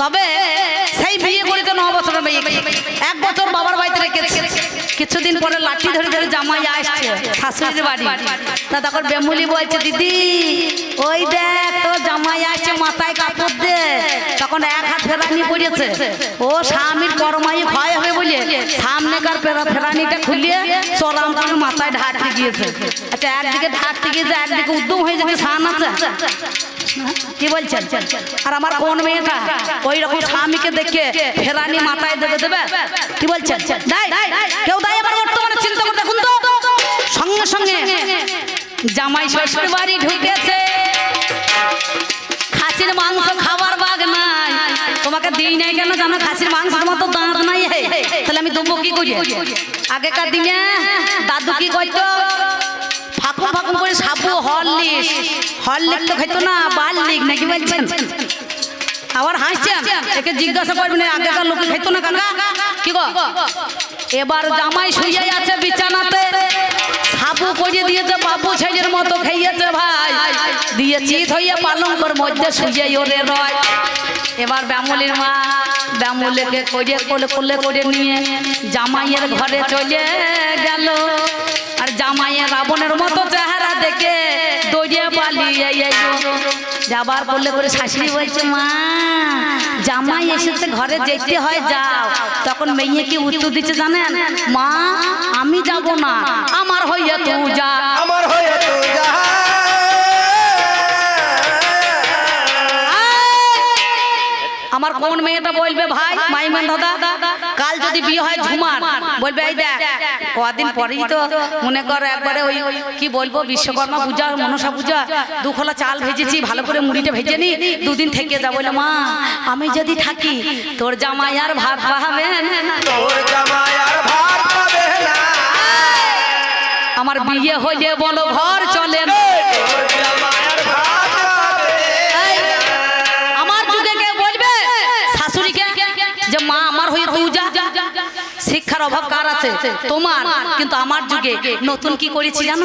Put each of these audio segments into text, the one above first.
তবে সেই বিয়ে করেছে ন বছর এক বছর বাবার বাড়িতে রেখেছে। কিছুদিন পরে লাঠি ধরে ধরে জামাই আসছে, শাশুড়ির বাড়ি। তা তখন বেমুলি বলছে, দিদি, ওই দেখ তো জামাই আসছে, মাথায় কাপড় দে। তখন এক হাত ও স্বামীর করমাই ভয় হবে বলে সামনেকার ফেরা ফেরানিটা খুলিয়ে চলাম করে মাথায় ঢাকতে গিয়েছে। আচ্ছা একদিকে ঢাকতে গিয়েছে, একদিকে উদ্যম হয়ে যাবে সান আছে। কি বলছেন? আর আমার কোন মেয়েটা ওই রকম স্বামীকে দেখে ফেরানি মাথায় দেবে দেবে? কি বলছেন? কেউ দেয় আবার বর্তমানে চিন্তা করে দেখুন তো। সঙ্গে সঙ্গে জামাই শ্বশুর বাড়ি ঢুকেছে। খাসির মাংস নাই তোমাকে দিই নাই কেন? জানো খাসির মাংসের মতো দাঁত নাই হে। তাহলে আমি দেবো কি করি? আগেকার দিনে দাদু কি করতো ফাঁকুম ফাঁকুম করে সাবু হরলিক্স হরলিক্স তো খাইতো না বার্লিক নাকি বলছেন? আবার হাসছেন? একে জিজ্ঞাসা করবেন আগেকার লোকে খাইতো না কাকা কি গো? এবার জামাই শুয়ে আছে বিছানাতে। সাবু করে দিয়েছে, বাবু ছেলের মতো খাইয়েছে ভাই। দিয়ে চিত হইয়া পালঙ্কর মধ্যে শুয়ে ওরে রয়। এবার ব্যামলির মা ব্যামুলেকে করে কোলে কোলে করে নিয়ে জামাইয়ের ঘরে চলে গেল। আর জামাইয়ের রাবণের মতো চেহারা দেখে দৌড়িয়ে পালিয়ে। যাবার বললে করে শাশুড়ি বলছে, মা, জামাই এসেছে, ঘরে যেতে হয়, যাও। তখন মেয়ে কি উত্তর দিচ্ছে জানেন? মা, আমি যাব না, আমার হইয়া তুই যা। আমার হয়ে আমার কোন মেয়েটা বলবে ভাই মাইমান দাদা? কাল যদি বিয়ে হয় ঝুমার বলবে এই দেখ কদিন পরেই তো মনে কর একবারে ওই কি বলব বিশ্বকর্মা পূজা মনসা পূজা দুখলা চাল ভেজেছি ভালো করে মুড়িটা ভেজে নি দুদিন থেকে যা বলে মা আমি যদি থাকি তোর জামাই আর ভাত পাবেন তোর জামাই আর ভাত পাবে না। আমার বিয়ে হইলে বলো ঘর চলে না। শিক্ষার অভাব কার আছে? তোমার। কিন্তু আমার যুগে নতুন কি করেছি জানো?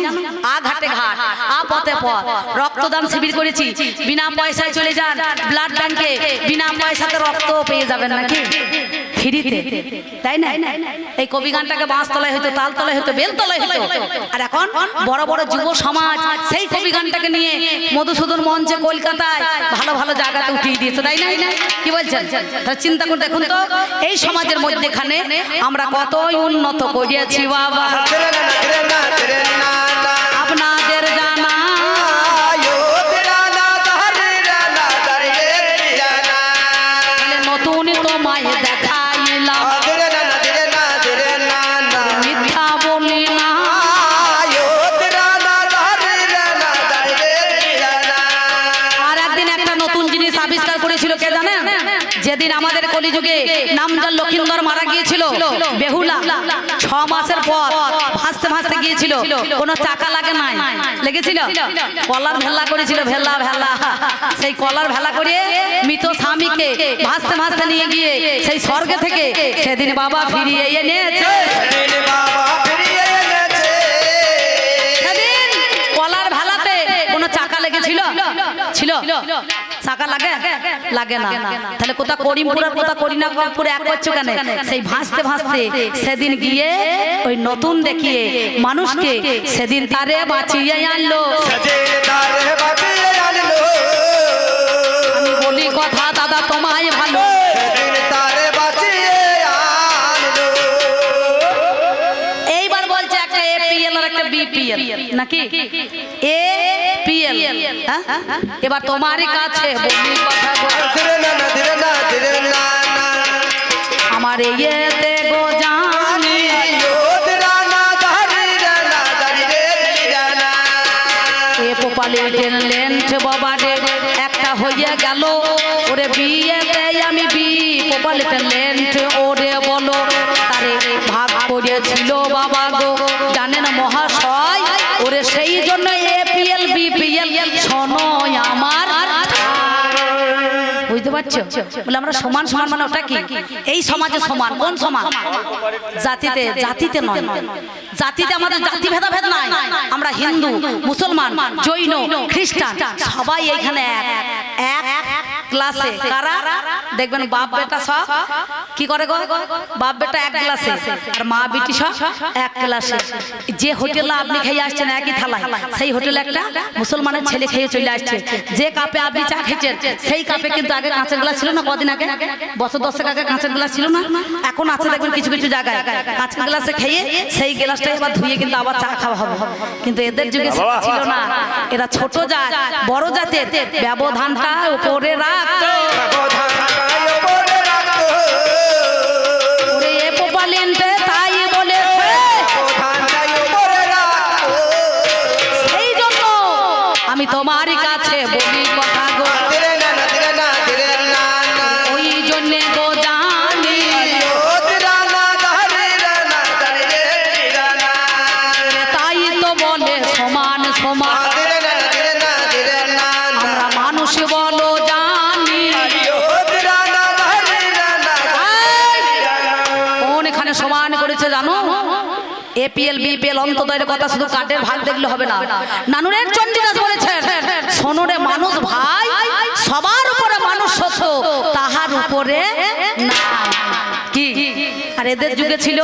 আ ঘাটে ঘাট আ পথে পথ রক্তদান শিবির করেছি। বিনা পয়সায় চলে যান ব্লাড ব্যাংকে বিনা পয়সাতে রক্ত পেয়ে যাবেন নাকি? ফ্রিতে। তাই না? এই কবি গানটাকে বাঁশ তলায় হইতো তাল তলায় হইতো। বেল তলায় হইতো। আর এখন বড় বড় যুব সমাজ গানটাকে নিয়ে মধুসূদন মঞ্চে কলকাতায় ভালো ভালো জায়গাতে উঠিয়ে দিয়েছে, তাই না? কি বলছেন? চিন্তা করে দেখুন তো, এই সমাজের মধ্যেখানে আমরা কতই উন্নত করিয়াছি, বাবা। যেদিন আমাদের কলিযুগে নামজাল লক্ষিন্দর মারা গিয়েছিল বেহুলা। ছ মাসের পর ভাসতে ভাসতে গিয়েছিল। কোনো চাকা লাগে নাই। লেগেছিল? কলার ভেলা করেছিল ভেলা ভেলা। সেই কলার ভেলা করে মৃত স্বামীকে ভাসতে ভাসতে নিয়ে গিয়ে সেই স্বর্গে থেকে সেদিন বাবা ফিরিয়ে এনেছে। দিন বাবা ফিরিয়ে এনেছে। সেদিন কলার ভেলাতে কোনো চাকা লেগেছিল? ছিল। চাকা লাগে? লাগে না। তাহলে কোথা করিমপুর আর কোথা করিনাপুর এক করছ কেন? সেই ভাসতে ভাসতে সেদিন গিয়ে ওই নতুন দেখিয়ে মানুষকে সেদিন তারে বাঁচিয়ে আনলো। সেদিন তারে বাঁচিয়ে আনলো। আমি বলি কথা দাদা তোমায় ভালো। সেদিন তারে বাঁচিয়ে আনলো। এইবার বলছে একটা এপিএল আর একটা বিপিএল নাকি? এ এবার তোমারই কাছে বলি কথা বলো। ধীরে না না ধীরে না ধীরে না না। আমার ইয়েতে গো জানি। এ পোপালে বাবা রে একটা হইয়া গেল। ওরে বিয়েতে আমি বি পোপালে লেন্থ ওরে বলো। তারে ভাগ করেছিল বাবা। পারছ? বলে আমরা সমান সমান মানে ওটা কি? এই সমাজে সমান। কোন সমান? জাতিতে জাতিতে নয়। জাতিতে আমাদের জাতি ভেদাভেদ নাই। আমরা হিন্দু, মুসলমান, জৈন, খ্রিস্টান, সবাই এখানে এক। এক ক্লাসে। কারা? দেখবেন বাপ বেটা সব কি করে গো? বাপ বেটা এক ক্লাসে। আর মা বিটি সব এক ক্লাসে। যে হোটেলে আপনি খেয়ে আসছেন একই থালায়। সেই হোটেলে একটা মুসলমানের ছেলে খেয়ে চলে আসছে। যে কাপে আপনি চা খেয়েছেন সেই কাপে কিন্তু আগে কাঁচের গ্লাস ছিল না কদিন আগে? বছর দশেক আগে কাঁচের গ্লাস ছিল না? এখন আছে দেখবেন কিছু কিছু জায়গায়। কাঁচের গ্লাসে খেয়ে সেই গ্লাসটা এবার ধুয়ে কিন্তু আবার চা খাওয়া হবে। কিন্তু এদের যুগে ছিল না। এরা ছোট জাত বড় জাতের। ব্যবধানটা উপরে রাখো। ওরে এ পোপালেন্টে তাই বলেছে ব্যবধানটাই ওপরে রাখো। সেই জন্য আমি তোমার কাছে বলি কথা শুধু কাঠের ভাগ দেখলে হবে না। নানুরের চণ্ডীদাস বলেছেন সোনরে মানুষ ভাই, সবার উপরে মানুষ সত্য, তাহার উপরে না। কি? আর এদের যুগে ছিল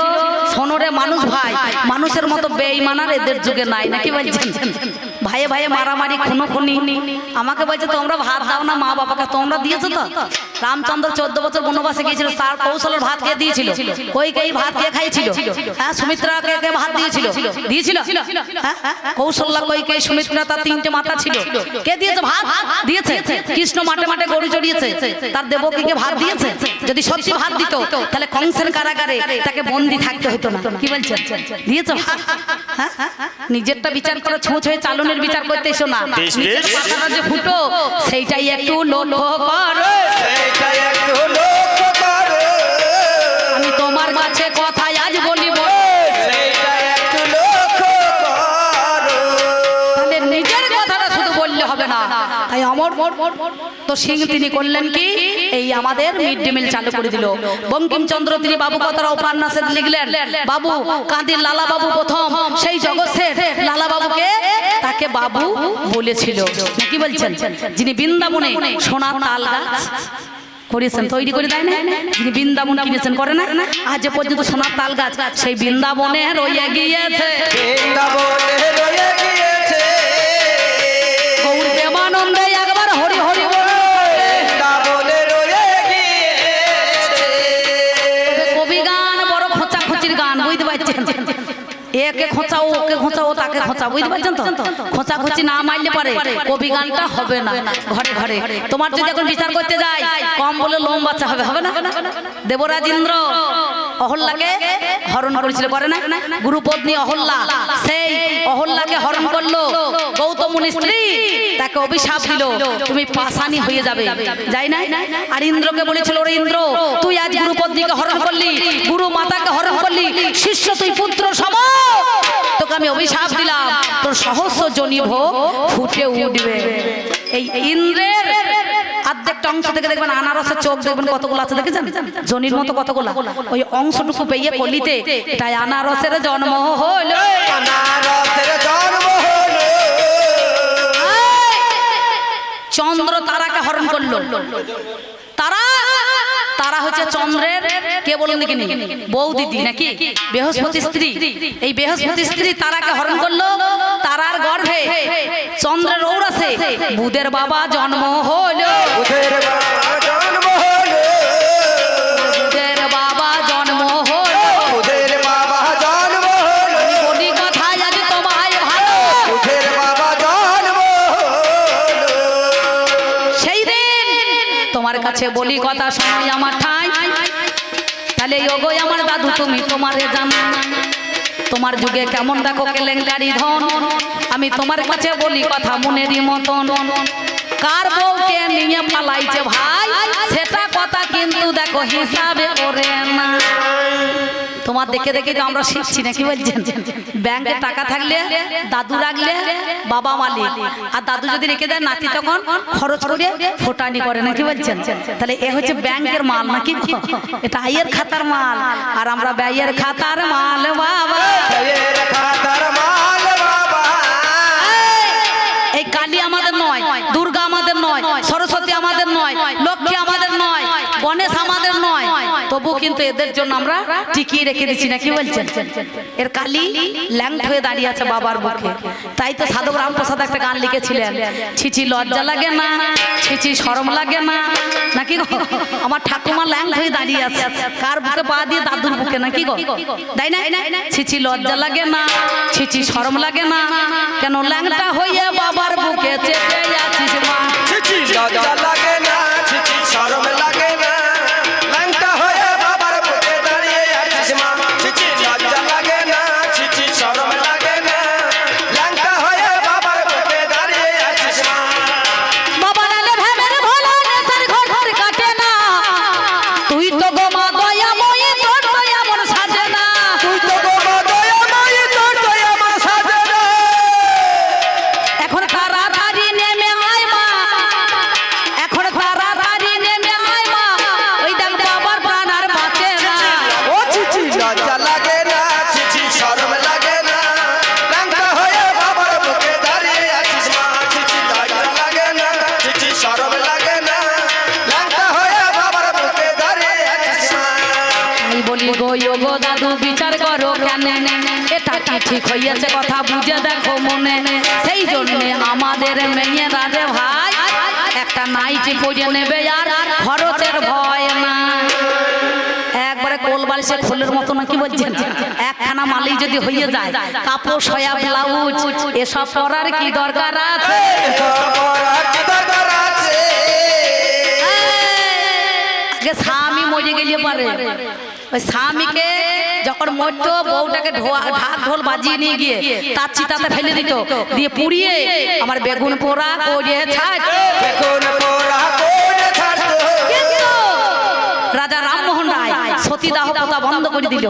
সোনরে মানুষ ভাই মানুষের মতো বেঈমানার এদের যুগে নাই নাকি বলছেন? ভাইয়ে ভাইয়ে মারামারি খুনো খুনি। আমাকে বলছে তোমরা ভাত দাও না মা বাবাকে তোমরা দিয়েছ তো? রামচন্দ্র চোদ্দ বছর বনবাসে গিয়েছিল তার কৌশলের ভাত কে দিয়েছিল? কই কে ভাত কে খাইছিল? হ্যাঁ সুমিত্রা কে কে ভাত দিয়েছিল? দিয়েছিল। হ্যাঁ? কৌশল্যা কই কে? সুমিত্রা তার তিনটে মাথা ছিল। কে দিয়েছে ভাত? দিয়েছে। কৃষ্ণ মাঠে মাঠে গরু চড়িয়েছে। তার দেবকীকে ভাত দিয়েছে। যদি সত্যি ভাত দিত তাহলে কংসের কারাগারে তাকে বন্দি থাকতে হতো না। কি বলছেন? দিয়েছে? ভাত হ্যাঁ? নিজেরটা বিচার করো ছোঁচ হয়ে চালনের বিচার করতে এসো না। যে ফুটো সেইটাই একটু লক্ষ্য করো। এইটাই একটু লক্ষ্য করো। আমি তোমার কাছে কথাই আজ বলিব এইটাই একটু লক্ষ্য করো। তাহলে নিজের কথাটা শুধু বললে হবে না। তাই অমর তো সিং তিনি করলেন কি? এই আমাদের মিড ডে মিল চালু করে দিল। বঙ্কিমচন্দ্র তিনি বাবু কথারা উপন্যাসে লিখলেন। বাবু, কাঁদির লালা বাবু প্রথম। সেই জগৎের লালা বাবুকে তাকে বাবু বলেছিল। কি বলছেন? যিনি বৃন্দাবনে সোনা তাল গাছ তৈরি করে দেয় না যিনি বৃন্দাবন কিনেছেন, করে না আজ পর্যন্ত সোনার তাল গাছ সেই বৃন্দাবনে রইয়া গিয়েছে। বৃন্দাবনে রয়ে গিয়েছে। খোঁচাও তাকে খোঁচা বুঝতে পারছেন তো? খোঁচা খুচি না মারলে পারে কবি গানটা হবে না। ঘরে ঘরে। তোমার যদি এখন বিচার করতে যাই কম বলে লোম বাচ্চা হবে হবে না? দেবরাজ ইন্দ্র অহল্লাকে হরণ করেছিল করে না গুরুপত্নী অহল্লা সেই অহল্লাকে হরণ করল। গৌতম স্ত্রী তাকে অভিশাপ দিল। তুমি পাশানি হয়ে যাবে। যাই না আর ইন্দ্রকে বলেছিল ওরে ইন্দ্র তুই আজ গুরুপত্নীকে হরণ করলি গুরু মাতাকে হরণ করলি শিষ্য তুই পুত্র সম তোকে আমি অভিশাপ দিলাম। তোর সহস্র জনি ভোগ ফুটে উঠবে। এই ইন্দ্রের অর্ধেকটা অংশ থেকে দেখবেন আনারসের চোখ দেখবেন কতগুলো আছে দেখেছেন? জনির মতো কতগুলো? ওই অংশটুকু পেয়ে কলিতে এটাই আনারসের জন্ম হলো। অনারসের জন্ম হলো। চন্দ্র তারাকে হরণ করল। তারা হচ্ছে চন্দ্রের কে বলুন দেখিনি বউ দিদি নাকি? বৃহস্পতি স্ত্রী। এই বৃহস্পতি স্ত্রী তারাকে হরণ করল তারার গর্ভে চন্দ্রের ঔরাসে বুধের বাবা জন্ম হলো। বুধের বাবা জন্ম হলো। বুধের বাবা জন্ম হলো। বুধের বাবা জন্ম হলো। বলি কথা আজ তোমায় ভালো। বুধের বাবা জন্ম হলো। সেই দিন তোমার কাছে বলি কথা তুমি তোমারে জানো। তোমার যুগে কেমন দেখো কেলেঙ্কারি ধন। আমি তোমার কাছে বলি কথা মনেরই মতন। কার বউকে নিয়ে পালাইছে ভাই? সেটা কথা কিন্তু দেখো হিসাবে করে না। তোমার দেখে দেখে তো আমরা শিখছি না কি বলছেন ব্যাংকে টাকা থাকলে দাদু রাখলে বাবা মালিক আর দাদু যদি রেখে দেয় নাতি তখন খরচ করে ফোটানি করে না কি বলছেন তাহলে এ হচ্ছে ব্যাংকের মাল নাকি এটা আইয়ের খাতার মাল আর আমরা ব্যয়ের খাতার মাল বাবা খাতার মাল বাবা। এই কালী আমাদের নয় লক্ষ্মী আমাদের নয় গণেশ আমাদের নয় তবু কিন্তু এদের জন্য আমরা টিকিয়ে রেখে দিচ্ছি না কি বলছেন? এর কালি ল্যাংট হয়ে দাঁড়িয়ে আছে বাবার বুকে। তাই তো সাধু রামপ্রসাদ একটা গান লিখেছিলেন। ছিছি লজ্জা লাগে না, ছিছি শরম লাগে না, নাকি আমার ঠাকুমা ল্যাংট হয়ে দাঁড়িয়ে আছে। কার বুকে পা দিয়ে দাদুর বুকে, নাকি গো? তাই না? ছিছি লজ্জা লাগে না, ছিছি শরম লাগে না, কেন ল্যাংটা হইয়া বাবার বুকে চেপে আছিস মা? ছিছি লজ্জা লাগে না, ছিছি শরম কি কথা বুঝে দেখো মনে। সেই জন্য আমাদের মেয়ে রে ভাই, একটা নাইটি পরে নেবে আর খরচের ভয় না। একবারে বলছেন? একখানা মালিক যদি হইয়ে যায় এসব কি দরকার স্বামী মরে গেলে ওই স্বামীকে যখন মরতো বউটাকে ঢাক ঢোল বাজিয়ে নিয়ে গিয়ে তার চিতাতে ফেলে দিত। দিয়ে পুড়িয়ে আমার বেগুন পোড়া করে ছাড়। বেগুন পোড়া করে ছাড়তো কিন্তু রাজা রামমোহন রায় সতীদাহ বন্ধ করে দিল।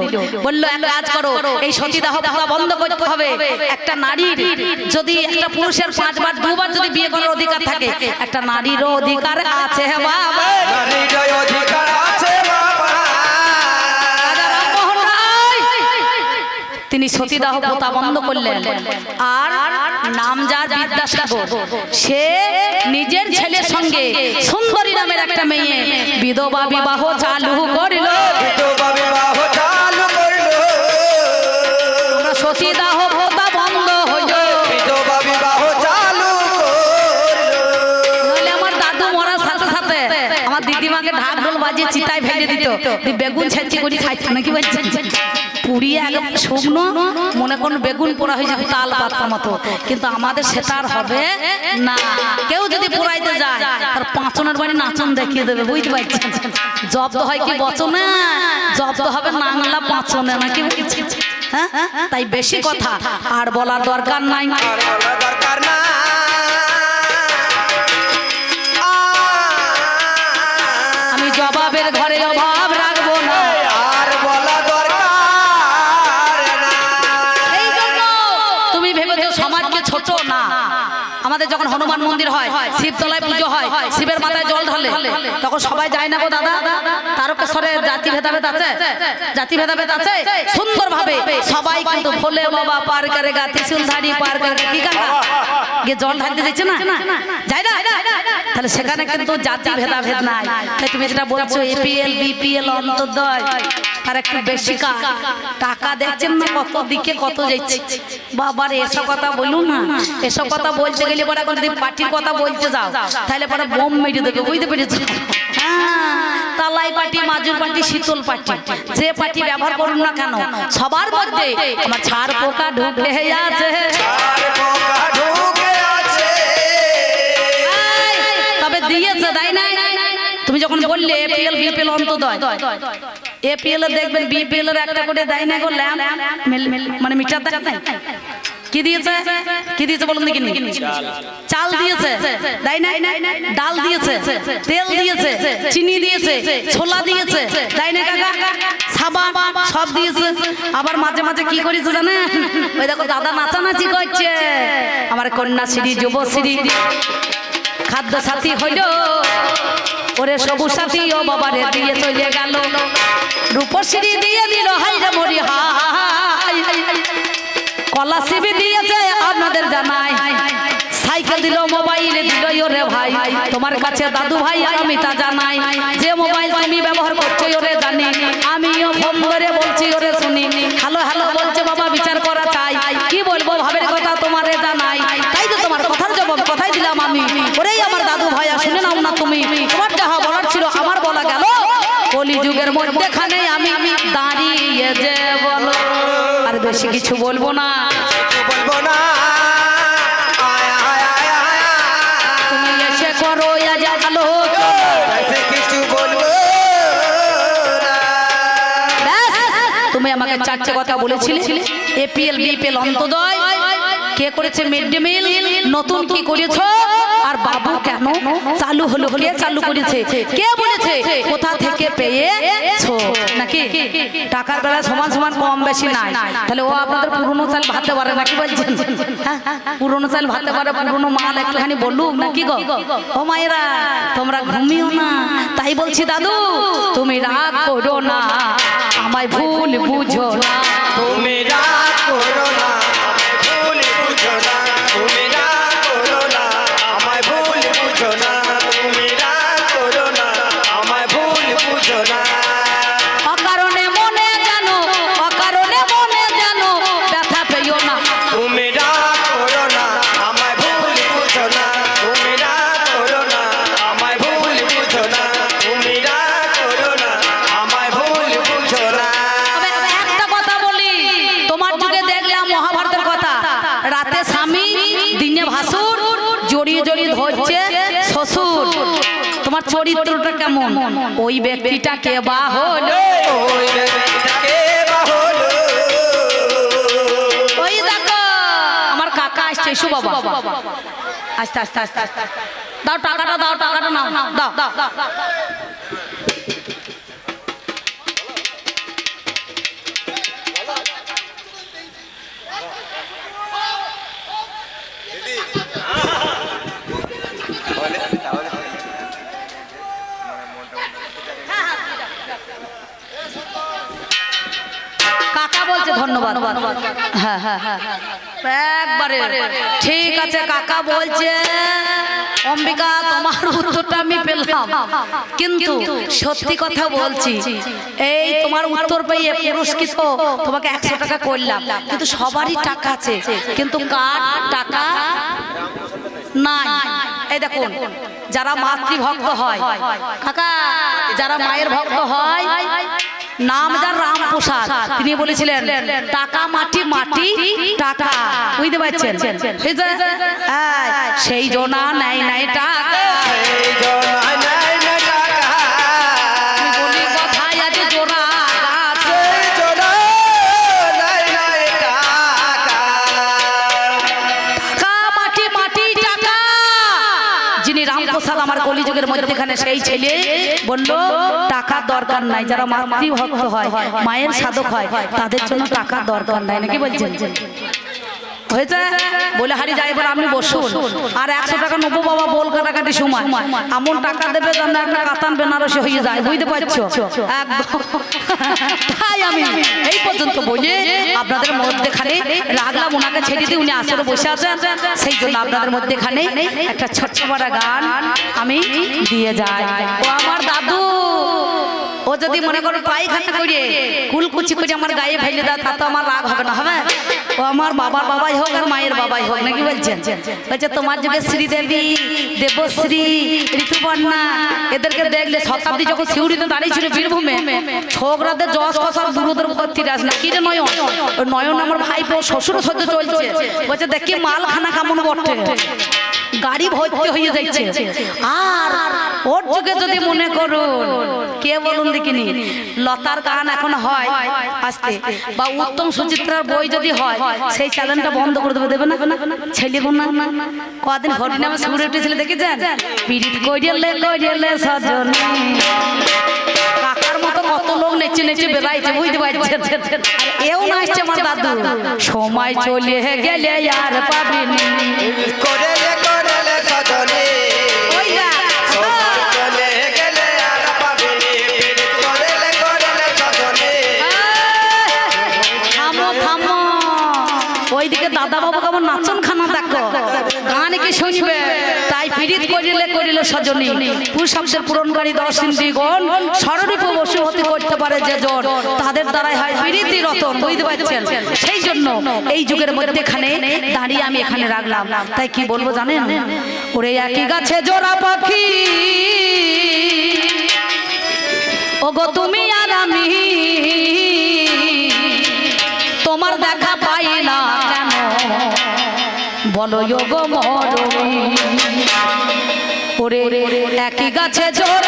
বলল কাজ করো, এই সতীদাহ বন্ধ করতে হবে। একটা নারীর যদি একটা পুরুষের পাঁচবার, দুবার যদি বিয়ে করার অধিকার থাকে, একটা নারীরও অধিকার আছে, বাবা। তিনি সতীদাহ প্রথা বন্ধ করলেন। আর নামজার বিদ্যাসাগর সে নিজের ছেলের সঙ্গে সুন্দরী নামের একটা মেয়ে বিধবা বিবাহ চালু করিল। বিধবা বিবাহ চালু করল। সতীদাহ আমার দাদু মরার সাথে সাথে আমার দিদিমাকে ঢাক ঢোল বাজিয়ে চিতায় ফেলে দিত। বেগুন ছেঁচি করে খাইতো নাকি বলছেন পুড়িয়ে আগে শুকনো মনে করুন বেগুন পোড়া হয়ে যাবে তাল পাতার মতো। কিন্তু আমাদের সেটা আর হবে না। কেউ যদি পোড়াইতে যায় তার পাঁচনের বাড়ি নাচন দেখিয়ে দেবে বুঝতে পারছেন? জব্দ হয় কি বচনে? জব্দ হবে নাংলা পাঁচনে নাকি? হ্যাঁ? তাই বেশি কথা আর বলার দরকার নাই। দরকার না। আমি জবাবের ঘরে অভাব আমাদের যখন হনুমান মন্দির হয়, শিবতলায় পুজো হয়, শিবের মাথায় জল ঢালে, তখন সবাই যায় না গো দাদা? তারকেশ্বরে জাতি ভেদাভেদ আছে? জাতি ভেদাভেদ আছে? সুন্দর ভাবে সবাই কিন্তু ভোলে বাবা পার করে গা ত্রিশুলধারী পার করে কি কাকা গিয়ে জল ঢালতে যাচ্ছে না? যায় না? তাহলে সেখানে কিন্তু জাতি ভেদাভেদ নাই। তাই তুমি যেটা বলছো এপিএল বিপিএল অন্তর্দয়। আর একটু বেশি টাকা দেখছেন না কত দিকে কত যাচ্ছে? বাবার এসব কথা বলুন না। এসব কথা বলতে গেলে পরে এখন যদি পার্টির কথা বলতে যাও। তাহলে পরে বোম মেরে দেবে বুঝতে পেরেছি হ্যাঁ, তালাই পার্টি মাজুর পার্টি শীতল পার্টি। যে পার্টি ব্যবহার করুন না কেন সবার মধ্যে আমার ছাড় পোকা ঢুকে আছে। আর পোকা ঢুকে আছে। তবে দিয়েছে তাই না তুমি যখন বললে বিপিএল অন্তদয়। এপিএল দেখবেন বিপিএল এর একটা করে দেয় না গো মানে মিটার দেয় কি দিয়েছে? কি দিয়েছে বলুন দেখি চাল দিয়েছে তাই না ডাল দিয়েছে, তেল দিয়েছে, চিনি দিয়েছে, ছোলা দিয়েছে তাই না কাকা? সাবান সব দিয়েছে। আবার মাঝে মাঝে কি করেছে জানেন? ওই দেখো, দাদা নাচানাচি করছে। আমার কন্যাশ্রী যুবশ্রী খাদ্য সাথী হইল। ওরে সবুজ সাথী, ও বাবারে দিয়ে চলে গেল। রূপশ্রী দিয়ে দিল হাইরা মরি হাই কলা শিবি দিয়েছে আপনাদের জানাই। সাইকেল দিল, মোবাইল দিল ওরে ভাই। তোমার কাছে দাদু ভাই আমি তা জানাই। যে মোবাইল তুমি ব্যবহার করছ ওরে জানি। আমিও ফোন করে বলছি ওরে শুনি। হ্যালো হ্যালো, বলছে, বাবা, বিচার করা চাই। কলি যুগের মধ্যেখানে আমি আমি দাঁড়িয়ে যে বলো। আর বেশি কিছু বলব না। বলব না কে করেছে মিড ডে মিল? নতুন কি করেছ? বাবু কেন? চালু হলো কে চালু করেছে? কে বলেছে? কোথা থেকে পেয়েছ? নাকি? টাকার বেলা সমান সমান কম বেশি নাই। তাহলে ও আপনাদের পুরনো চাল ভাতে পারে নাকি বলছেন? হ্যাঁ? পুরনো চাল ভাতে পারে পুরনো মাল একটুখানি বলুক নাকি গো? ও মায়েরা তোমরা ঘুমিও না। তাই বলছি দাদু তুমি রাগ করো না। আমায় ভুল বুঝো না। তুমি রাগ ওই ব্যক্তিটা কে বা হলো ওই ব্যক্তিটাকে বা ওই দেখো, আমার কাকা আসছে, এসো বাবা। আস্তে আস্তে আস্তে আস্তে দাও টাকাটা দাও টাকাটা নাও দাও দাও দাও। বলছে ধন্যবাদ। হ্যাঁ হ্যাঁ হ্যাঁ। একবারে। ঠিক আছে, কাকা বলছে, অম্বিকা, তোমার উত্তরটা আমি পেলাম। কিন্তু সত্যি কথা বলছি, এই তোমার উত্তর পেয়ে পুরস্কৃত, তোমাকে একশো টাকা করলাম। কিন্তু সবারই টাকা আছে, কিন্তু কার টাকা নাই? এই দেখুন, যারা মাতৃভক্ত হয়, কাকা, যারা মায়ের ভক্ত হয় নাম যার রাম প্রসাদ তিনি বলেছিলেন টাকা মাটি মাটি টাকা বুঝতে পারছেন? এই যে, সেই জোনা নাই নাই টাকা। কলিযুগের মধ্যেখানে সেই ছেলে বলল টাকা দরকার নাই যারা মাতৃভক্ত হয় মায়ের সাধক হয় তাদের জন্য টাকা দরকার নাই নাকি বলছেন? হয়েছে? বলে হারি যাই এবার আপনি বসুন। আর একশো টাকা নেব বাবা, বল কাটাকাটি সময়। এমন টাকা দেবে যেন একটা কাতান বেনারসি হয়ে যায়, বুঝতে পারছ? তাই আমি। এই পর্যন্ত বলে, আপনাদের মধ্যেখানে রাগলাম ওনাকে ছেড়ে দিয়ে উনি আসরে বসে আছেন। সেই জন্য আপনাদের মধ্যেখানে একটা ছোট্ট বড় গান আমি দিয়ে যাই। ও আমার দাদু। যদি মনে করো পায়খানা করে কুলকুচি করে আমার গায়ে ফেলে দেয় তা তো আমার রাগ হবে না, হবে? ও আমার বাবার বাবাই হোক আর মায়ের বাবাই হোক, নাকি বলছেন? বলছে, তোমার যুগে শ্রীদেবী, দেবশ্রী, ঋতুপর্ণা, এদেরকে দেখলে শতাব্দী যখন শিউরিতে দাঁড়িয়েছিল বীরভূমে, ছোকরাদের যশ কষার বুড়োদের ভর্তি আস না কি রে নয়ন? নয়ন আমার ভাই ভাইপো শ্বশুর সদ্য চলছে। বলছে, দেখি মাল খানা কেমন বটে? গাড়ি ভর্তি হয়ে যাচ্ছে আর ওর যুগে যদি মনে করুন কে বলুন দেখিনি লতার গান এখন হয় আসতে বা উত্তম সুচিত্রার বই যদি হয় সেই চ্যানেলটা বন্ধ করে দেবে দেবে না? ছেলে না? কদিন হরিনামে সুরে উঠেছিল দেখেছেন? পিরিত করিয়ালে করিয়ালে সজনী। কাকার মতো কত লোক নেচে নেচে বেড়াইছে বুঝতে পারছেন? আর এও নাচছে আমার দাদু। সময় চলে গেলে আর পাবিনি। করেলে সজনী। পুরুষাব্দের পূরণকারী স্বরূপ বসুমতি করতে পারে যে তাদের দ্বারাই হয় রতন, বুঝতে পারছেন? সেই জন্য এই যুগের মধ্যেখানে দাঁড়িয়ে আমি এখানে রাখলাম। তাই কি বলব জানেন? ওরে একই গাছে জোড়া পাখি। ওগো তুমি আর আমি, তোমার দেখা পাই না কেন? বলো গো মরমি ওরে একই গাছে জোড়া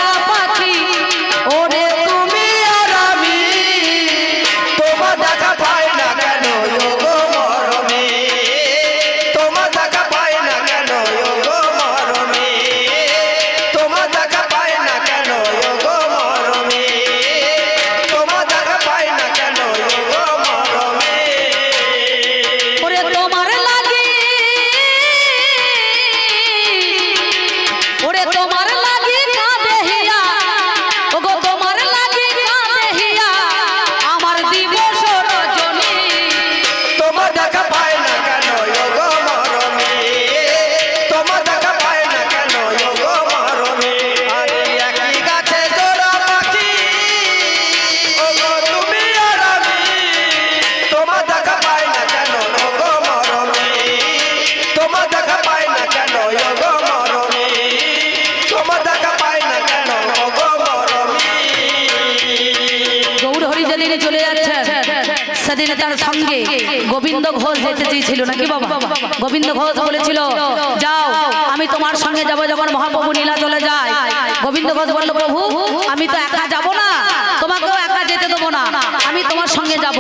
সেদিন সঙ্গে গোবিন্দ ঘোষ যেতে চেয়েছিল, নাকি বাবা? গোবিন্দ ঘোষ বলেছিল, যাও, আমি তোমার সঙ্গে যাব, যখন মহাপ্রভু নীলা চলে যায়। গোবিন্দ ঘোষ বলল, প্রভু, আমি তো একা যাব না। যেতে দেবো না। আমি তোমার সঙ্গে যাব।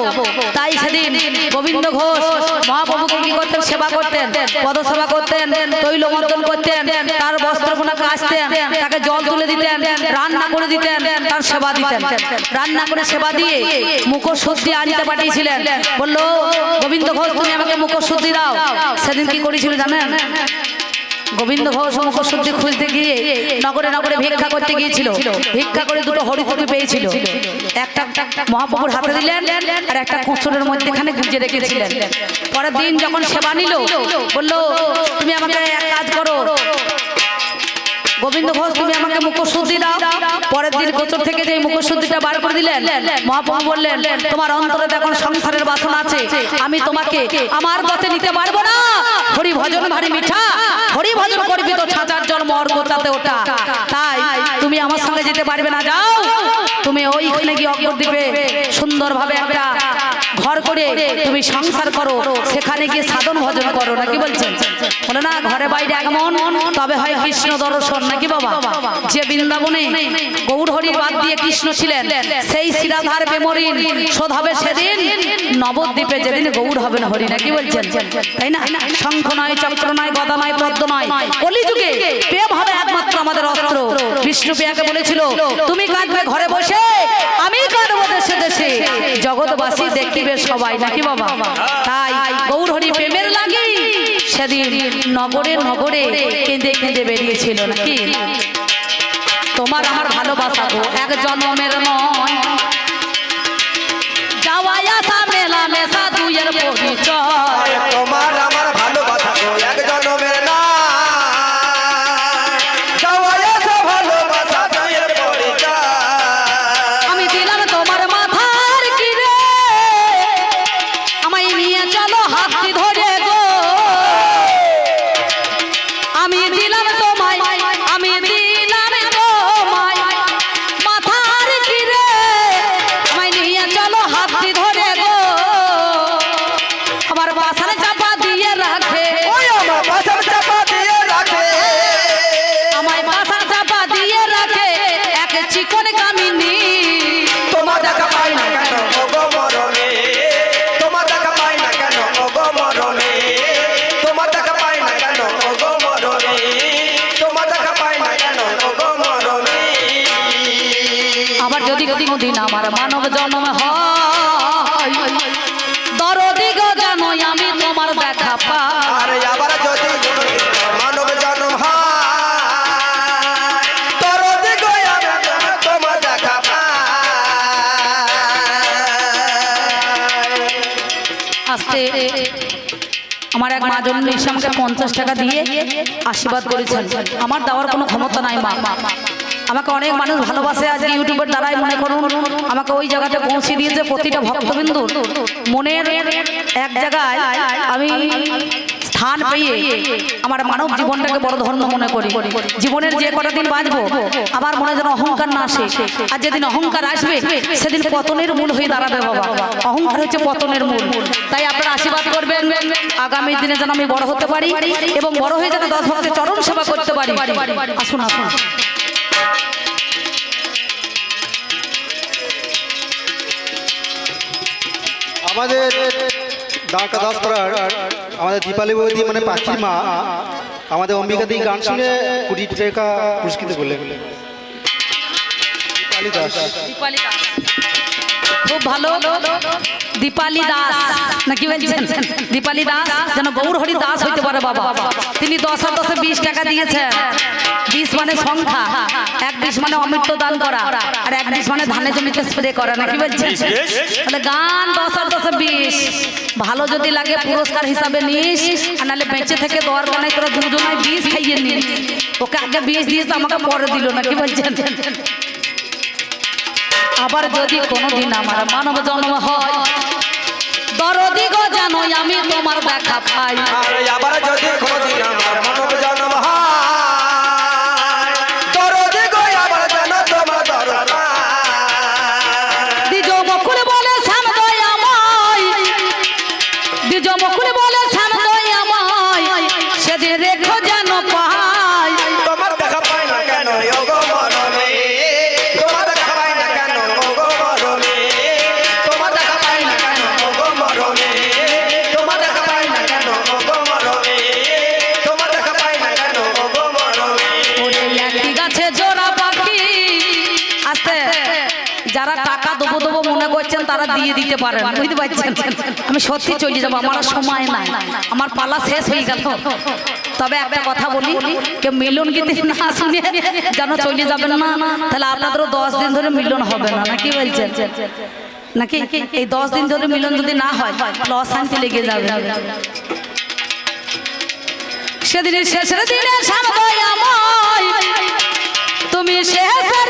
তাই সেদিন গোবিন্দ ঘোষ মহাপ্রভুকে কি করতেন? সেবা করতেন, পদসেবা করতেন তৈল মর্দন করতেন, তার বস্ত্র বস্ত্রপনা কাচতেন তাকে জল তুলে দিতেন, রান্না করে দিতেন, তার সেবা দিতেন। রান্না করে সেবা দিয়ে মুখশুদ্ধি আনতে পাঠিয়েছিলেন। বলল, গোবিন্দ ঘোষ, তুমি আমাকে মুখশুদ্ধি দাও। সেদিন কি করেছিল জানেন? গোবিন্দ ঘোষ মুখশুদ্ধি খুঁজতে গিয়ে নগরে নগরে ভিক্ষা করতে গিয়েছিল। ভিক্ষা করে দুটো হরিপুকি পেয়েছিল। একটা মহাপ্রভুর হাতে দিলেন আর একটা কুচুরের মধ্যেখানে গুজে রেখেছিলেন। পরের দিন যখন সেবা নিল, বলল, তুমি আমাকে এক কাজ করো। গোবিন্দ ঘোষ তুমি আমাকে মুখশুদ্ধি দাও। পরের দিন গোচর থেকে যে মুখশুদ্ধিটা বার করে দিলেন মহাপ্রভু বললেন তোমার অন্তরে এখন সংসারের বাসনা আছে। আমি তোমাকে আমার গতে নিতে পারব না। হরি ভজন ভারী মিঠা। হরি ভজন করবি তো ছাঁচার জল মর গোচাতে ওটা তাই তুমি আমার সঙ্গে যেতে পারবে না যাও। তুমি ওইখানে গিয়ে অগ্র দিবে সুন্দরভাবে একটা ঘর করে তুমি সংসার করো সেখানে গিয়ে সাধন ভজন করো নাকি বলছেন? বলে না ঘরে বাইরে আগমন তবে হয় কৃষ্ণ দর্শন নাকি বাবা? যে বৃন্দাবনে গৌর হরির বাদ দিয়ে কৃষ্ণ ছিলেন সেই শিরাধার মেমরিন শোধ হবে সেদিন নবদ্বীপে যেদিন গৌর হবে না হরি নাকি বলছেন? তাই না? শঙ্খ নয় চক্র নয় গদা নয় পদ্ম নয় কলিযুগে প্রেম হবে একমাত্র আমাদের অস্ত্র। বিষ্ণু পেয়াকে বলেছিল তুমি কাঁদবে ঘরে দেখিবে সবাই নাকি বাবা? তাই গৌর হরি প্রেমের লাগে সেদিন নগরে নগরে কেঁদে কেঁদে বেরিয়েছিল নাকি? তোমার আমার ভালোবাসা এক জন্মের নয়। কোনদিন আমার মানব জন্ম হয়। দরদি গো জানোই আমি তোমার দেখা পাই। আবার যদি মানব জন্ম হয় তোর দিকে আমি তোমার দেখা পাই। আস্তে। আমার এক মা জন্য পঞ্চাশ টাকা দিয়ে আশীর্বাদ করেছেন। আমার দেওয়ার কোনো ক্ষমতা নাই মা। আমাকে অনেক মানুষ ভালোবাসে আজকে ইউটিউবের দ্বারাই, মনে করুন। আমাকে ওই জায়গাতে পৌঁছে দিয়েছে প্রতিটা ভক্তবিন্দু মনের এক জায়গায় আমি স্থান পেয়ে আমার মানব জীবনটাকে বড় ধর্ম মনে করি। জীবনের যে কটা দিন বাঁচবো আমার মনে যেন অহংকার না আসে। আর যেদিন অহংকার আসবে, সেদিন পতনের মূল হয়ে দাঁড়াবে বাবা। অহংকার হচ্ছে পতনের মূল। তাই আপনারা আশীর্বাদ করবেন। আগামী দিনে যেন আমি বড় হতে পারি এবং বড় হয়ে যেন দশ ভক্তের চরম সেবা করতে পারি। আসুন আসুন। আমাদের দাঁড়কা দাস আমাদের দীপালি বৌদি মানে পাখির মা, আমাদের অম্বিকা দিয়ে গান শুনে কুড়ি টাকা পুরস্কৃত করলেন। খুব ভালো। দীপালি দাস। নাকি বলছেন? দীপালি দাস যেন গৌর হরি দাস হইতে পারে বাবা। তিনি দশ দশে বিশ টাকা দিয়েছেন। বিশ মানে সংখ্যা এক বিশ মানে অমৃত দান করা আর এক বিশ মানে ধানে জমিতে স্প্রে করা নাকি বলছেন তাহলে গান দশ আর দশে বিশ ভালো যদি লাগে পুরস্কার হিসাবে নিস আর নাহলে বেঁচে থেকে দরকার নাই তোরা দুজনায় বিষ খাইয়ে নিস ওকে আগে বিষ দিয়েছে আমাকে পরে দিল নাকি বলছেন? আবার যদি কোনোদিন আমার মানব জন্ম হয় দরদি গো জানো আমি তোমার দেখা পাই। আর আবার যদি কোনদিন আমার করছেন দিয়ে দিতে পারেন। বুঝতে পারছেন? আমি সত্যি চলে যাব আমার সময় নাই। আমার পালা শেষ হয়ে গেল। তবে একটা কথা বলি কেউ মিলন গীতি না শুনে যেন চলে যাবেন না। তাহলে আপনাদেরও দশ দিন ধরে মিলন হবে না নাকি বলছেন? নাকি? এই দশ দিন ধরে মিলন যদি না হয় তাহলে অশান্তি লেগে যাবে। সেদিনের শেষের দিনে তুমি শেষের